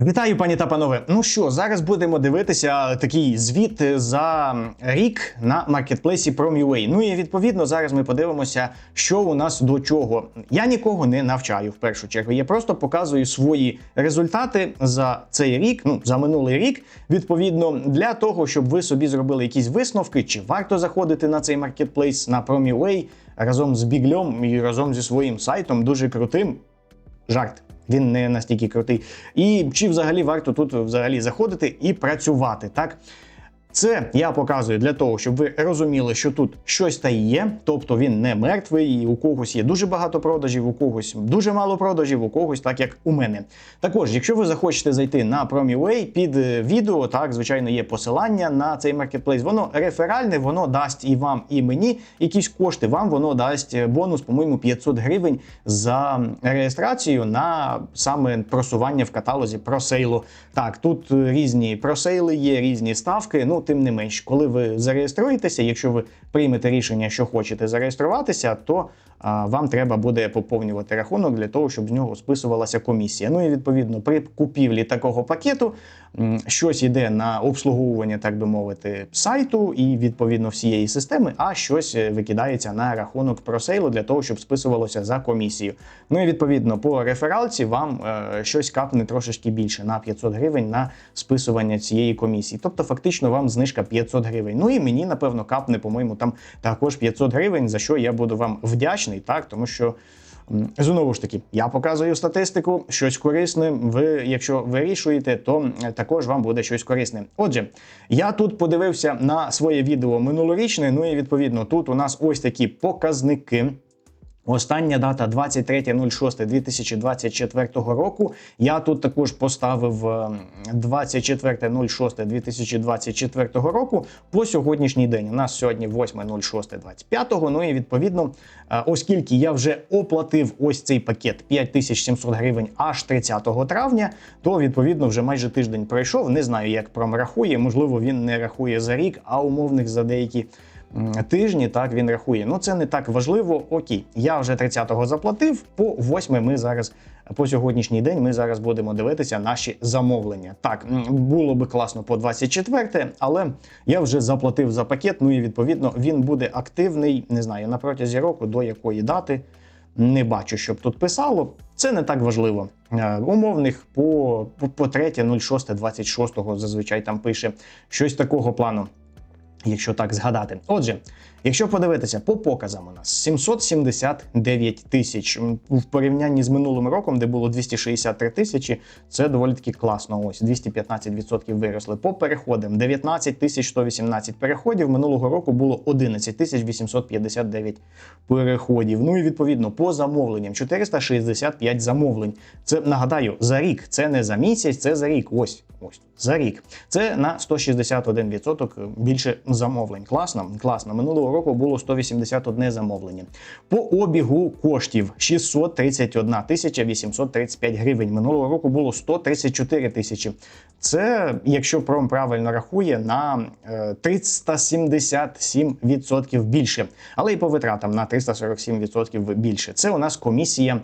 Вітаю, пані та панове. Ну що, зараз будемо дивитися такий звіт за рік на маркетплейсі Prom.ua. Ну і відповідно зараз ми подивимося, що у нас до чого. Я нікого не навчаю в першу чергу. Я просто показую свої результати за цей рік, ну за минулий рік. Відповідно, для того, щоб ви собі зробили якісь висновки, чи варто заходити на цей маркетплейс на Prom.ua разом з Біглем і разом зі своїм сайтом, дуже крутим. Жарт. Він не настільки крутий. І чи взагалі варто тут взагалі заходити і працювати, так? Це я показую для того, щоб ви розуміли, що тут щось та є, тобто він не мертвий, і у когось є дуже багато продажів, у когось дуже мало продажів, у когось так як у мене. Також, якщо ви захочете зайти на Promiway, під е, відео, так звичайно, є посилання на цей маркетплейс. Воно реферальне, воно дасть і вам, і мені якісь кошти. Вам воно дасть е, бонус, по-моєму, 500 гривень за реєстрацію на саме просування в каталозі просейлу. Так, тут е, різні просейли є, різні ставки. Ну, тим не менш, коли ви зареєструєтеся, якщо ви приймете рішення, що хочете зареєструватися, то а, вам треба буде поповнювати рахунок для того, щоб з нього списувалася комісія. Ну і відповідно при купівлі такого пакету щось йде на обслуговування, так би мовити, сайту і відповідно всієї системи, а щось е, викидається на рахунок просейлу для того, щоб списувалося за комісію. Ну і відповідно по рефералці вам е, щось капне трошечки більше на 500 гривень на списування цієї комісії. Тобто, фактично, вам знижка 500 гривень. Ну і мені, напевно, капне, по-моєму, там також 500 гривень, за що я буду вам вдячний, так тому що. Знову ж таки, я показую статистику, щось корисне. Ви, якщо вирішуєте, то також вам буде щось корисне. Отже, я тут подивився на своє відео минулорічне. Ну і відповідно, тут у нас ось такі показники. Остання дата 23.06.2024 року. Я тут також поставив е, 24.06.2024 року по сьогоднішній день. У нас сьогодні 8.06.25. Ну і відповідно, е, оскільки я вже оплатив ось цей пакет 5700 гривень аж 30 травня, то відповідно вже майже тиждень пройшов. Не знаю, як промрахує. Можливо, він не рахує за рік, а умовних за деякі тижні, так він рахує. Ну це не так важливо. Окей, я вже 30-го заплатив. По 8 ми зараз. По сьогоднішній день ми зараз будемо дивитися наші замовлення. Так, було би класно по 24, але я вже заплатив за пакет. Ну і відповідно він буде активний. Не знаю на протязі року до якої дати. Не бачу, щоб тут писало. Це не так важливо. Е, Умовних по, по, по 3, 06, 26 зазвичай там пише щось такого плану якщо так згадати. Отже, якщо подивитися по показам, у нас 779 тисяч в порівнянні з минулим роком, де було 263 тисячі, це доволі таки класно. Ось 215% виросли. По переходам 19 тисяч 118 переходів. Минулого року було 11 тисяч 859 переходів. Ну і відповідно по замовленням 465 замовлень. Це нагадаю за рік. Це не за місяць, це за рік. Ось ось за рік. Це на 161% більше замовлень. Класно, класно. Минулого року було 181 замовлення. По обігу коштів 631 тисяча 835 гривень. Минулого року було 134 тисячі. Це, якщо пром правильно рахує, на е, 377% більше. Але і по витратам на 347% більше. Це у нас комісія.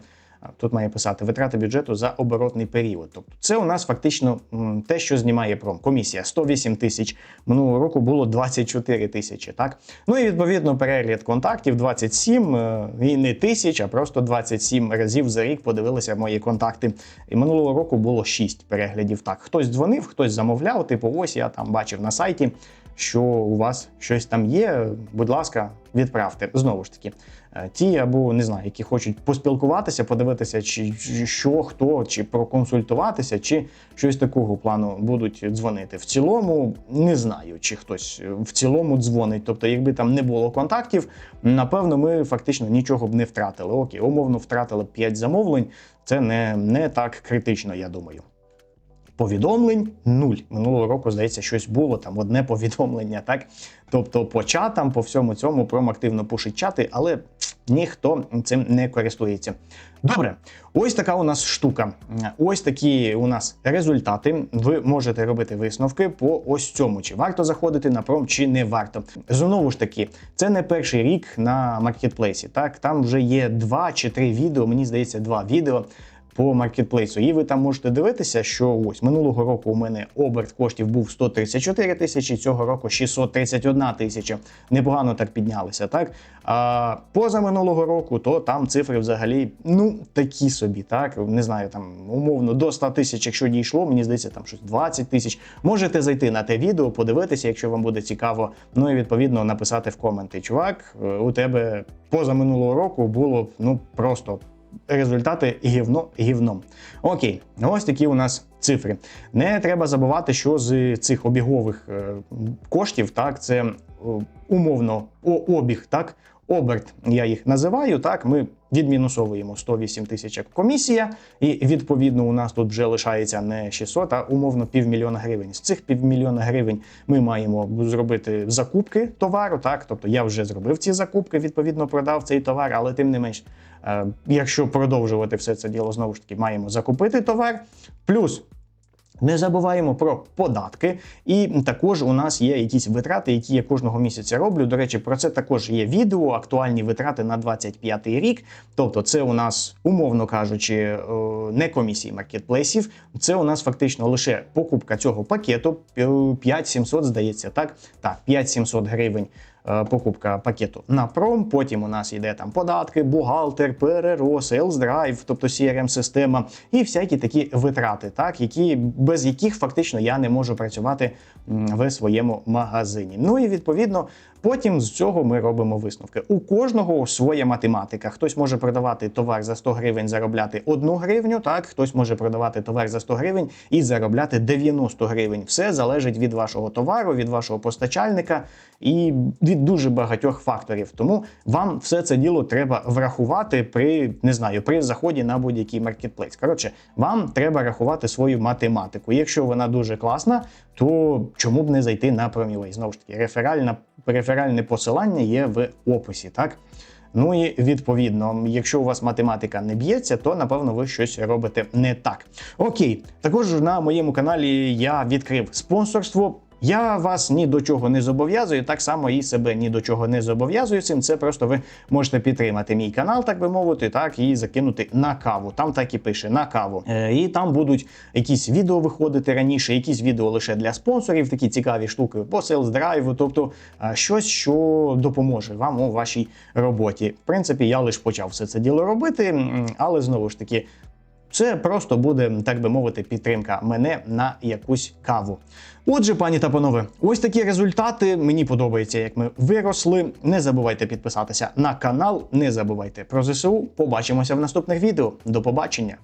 Тут має писати витрати бюджету за оборотний період. Тобто, це у нас фактично те, що знімає пром. Комісія 108 тисяч. Минулого року було 24 тисячі. Так ну і відповідно перегляд контактів 27 е, і не тисяч, а просто 27 разів за рік подивилися мої контакти. І минулого року було 6 переглядів. Так, хтось дзвонив, хтось замовляв. Типу, ось я там бачив на сайті, що у вас щось там є. Будь ласка, відправте. Знову ж таки, е, ті або не знаю, які хочуть поспілкуватися, подивитися, чи що, хто, чи проконсультуватися, чи щось такого плану будуть дзвонити. В цілому не знаю, чи хтось е, в цілому дзвонить. Тобто, якби там не було контактів, напевно, ми фактично нічого б не втратили. Окей, умовно втратили 5 замовлень. Це не, не так критично, я думаю. Повідомлень нуль. Минулого року, здається, щось було там одне повідомлення, так? Тобто по чатам, по всьому цьому пром активно пушить чати, але ніхто цим не користується. Добре, ось така у нас штука. Ось такі у нас результати. Ви можете робити висновки по ось цьому, чи варто заходити на пром, чи не варто. Знову ж таки, це не перший рік на маркетплейсі. Так, там вже є два чи три відео. Мені здається, два відео по маркетплейсу. І ви там можете дивитися, що ось минулого року у мене оберт коштів був 134 тисячі, цього року 631 тисяча. Непогано так піднялися, так? А поза минулого року, то там цифри взагалі ну такі собі, так не знаю, там умовно до 100 тисяч, якщо дійшло, мені здається, там щось 20 тисяч. Можете зайти на те відео, подивитися, якщо вам буде цікаво. Ну і відповідно написати в коменти. Чувак, е, у тебе поза минулого року було ну просто. Результати гівно гівном. Окей, ось такі у нас цифри. Не треба забувати, що з цих обігових е, коштів, так, це е, умовно обіг, так, оберт, я їх називаю. Так, ми відмінусовуємо 108 тисяч як комісія, і відповідно у нас тут вже лишається не 600, а умовно півмільйона гривень. З цих півмільйона гривень ми маємо зробити закупки товару. Так, тобто я вже зробив ці закупки, відповідно продав цей товар, але тим не менш, е, якщо продовжувати все це діло, знову ж таки маємо закупити товар. Плюс не забуваємо про податки, і також у нас є якісь витрати, які я кожного місяця роблю. До речі, про це також є відео, актуальні витрати на 25 рік. Тобто, це у нас, умовно кажучи, е, не комісії маркетплейсів. Це у нас фактично лише покупка цього пакету 5700, здається, так? Так, 5700 гривень. Е, Покупка пакету на пром, потім у нас йде там податки, бухгалтер, Sales Drive, тобто CRM-система і всякі такі витрати, так які без яких фактично я не можу працювати в своєму магазині. Ну і відповідно, потім з цього ми робимо висновки. У кожного своя математика. Хтось може продавати товар за 100 гривень, заробляти 1 гривню. Так, хтось може продавати товар за 100 гривень і заробляти 90 гривень. Все залежить від вашого товару, від вашого постачальника і від дуже багатьох факторів. Тому вам все це діло треба врахувати при не знаю, при заході на будь-який маркетплейс. Коротше, вам треба рахувати свою математику. Якщо вона дуже класна, то чому б не зайти на Promivay? Знову ж таки, реферальна реферальне посилання є в описі, так. Ну і відповідно, якщо у вас математика не б'ється, то напевно ви щось робите не так. Окей, також на моєму каналі я відкрив спонсорство. Я вас ні до чого не зобов'язую, так само і себе ні до чого не зобов'язую цим. Це просто ви можете підтримати мій канал, так би мовити, так і закинути на каву. Там так і пише на каву. Е, і там будуть якісь відео виходити раніше, якісь відео лише для спонсорів, такі цікаві штуки по Drive, тобто е, щось, що допоможе вам у вашій роботі. В принципі, я лише почав все це діло робити, але знову ж таки. Це просто буде, так би мовити, підтримка мене на якусь каву. Отже, пані та панове, ось такі результати. Мені подобається, як ми виросли. Не забувайте підписатися на канал, не забувайте про ЗСУ. Побачимося в наступних відео. До побачення.